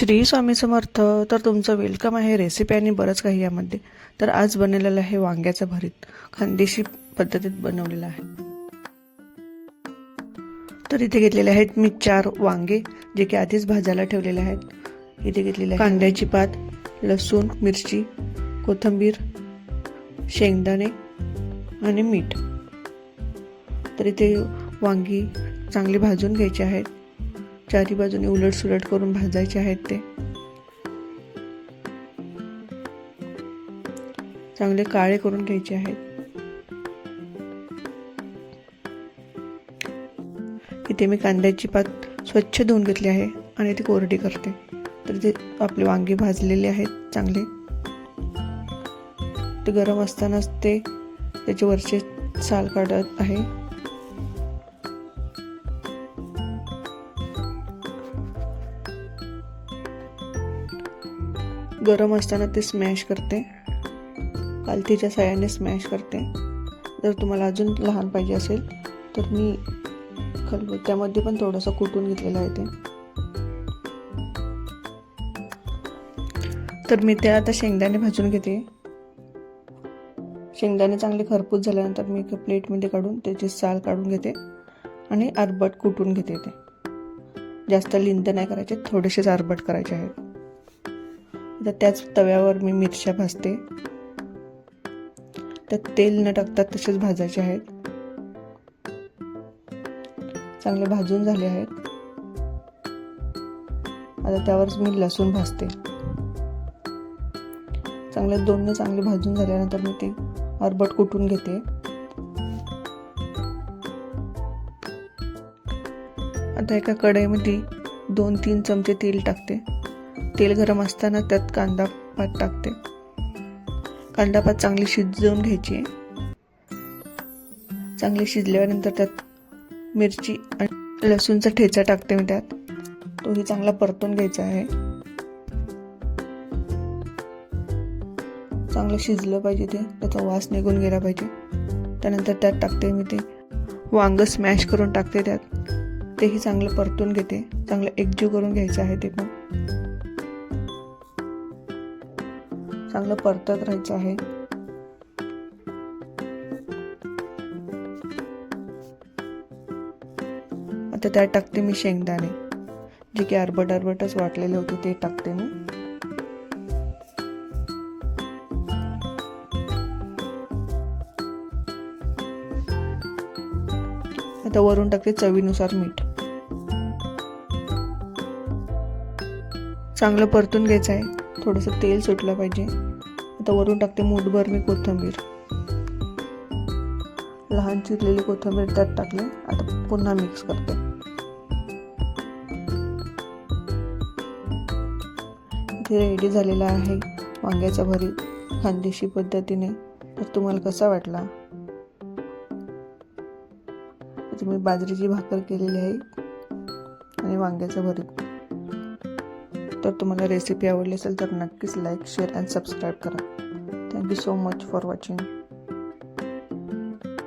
श्री स्वामी समर्थ तर तुमचं वेलकम आहे रेसिपी आणि बरंच काही यामध्ये. तर आज बनवलेलं आहे वांग्याचं भरीत. खानदेशी पद्धतीत बनवलेलं आहे. तर इथे घेतलेले आहेत मी चार वांगे जे की आधीच भाजायला ठेवलेले आहेत. इथे घेतलेले कांद्याची पात लसूण मिरची कोथिंबीर शेंगदाणे आणि मीठ. तर इथे वांगी चांगली भाजून घ्यायची आहेत. चारी बाजूने उलट सुलट करून भाजायचे आहेत ते. चांगले काळे करून घ्यायचे आहेत. इथे मी कांद्याची पात स्वच्छ धुवून घेतली आहे आणि ती कोरडी करते. तर ते आपले वांगे भाजलेले आहेत चांगले. ते गरम असतानाच ते त्याचे वरचे साल काढत आहे. गरम असताना ते स्मॅश करते. कालतीच्या साह्याने स्मॅश करते. जर तुम्हाला अजून लहान पाहिजे असेल तर मी खलबत्त्यामध्ये पण थोडंसं कुटून घेतलेलं आहे ते. तर मी ते आता शेंगदाणे भाजून घेते. शेंगदाणे चांगले खरपूस झाल्यानंतर मी एका प्लेटमध्ये काढून त्याची साल काढून घेते आणि आरबट कुटून घेते ते. जास्त लिंद नाही करायचे थोडेसेच आरबट करायचे आहेत. आता त्याच तव्यावर मी मिरच्या भाजते. त्यात तेल न टाकता तसेच भाजायचे आहेत. चांगले भाजून झाले आहेत. आता त्यावरच मी लसूण भाजते. चांगले दोन्ही चांगले भाजून झाल्यानंतर मी ते अरबट कुटून घेते. आता एका कढईमध्ये दोन तीन चमचे तेल टाकते. तेल गरम असताना त्यात कांदा पात टाकते. कांदा पात चांगली शिजवून घ्यायची चांगली शिजल्यानंतर त्यात मिरची आणि लसूणचा ठेचा टाकते मी त्यात. तोही चांगला परतून घ्यायचा आहे. चांगलं शिजलं पाहिजे ते त्याचा वास निघून गेला पाहिजे. त्यानंतर त्यात टाकते मी ते वांग स्मॅश करून टाकते त्यात. तेही चांगलं परतून घेते. चांगलं एकजीव करून घ्यायचं आहे ते पण. चांगलं परतत राहायचं आहे. आता त्यात टाकते मी शेंगदाणे. जे की अरबट अरबटच वाटलेले होते ते टाकते मी. आता वरून टाकते चवीनुसार मीठ. चांगलं परतून घ्यायचं आहे. थोडंसं तेल सुटलं पाहिजे. आता वरून टाकते मूठभर मी कोथिंबीर. लहान चिरलेली कोथिंबीर त्यात टाकली. आता पुन्हा मिक्स करते. इथे रेडी झालेला आहे वांग्याचा भरीत खानदेशी पद्धतीने. तर तुम्हाला कसा वाटला? तुम्ही बाजरीची भाकर केलेली आहे. आणि वांग्याचं भरीत तर तुम्हाला रेसिपी आवडली असेल तर नक्कीच लाईक शेअर अँड सबस्क्राईब करा. Thank you so much for watching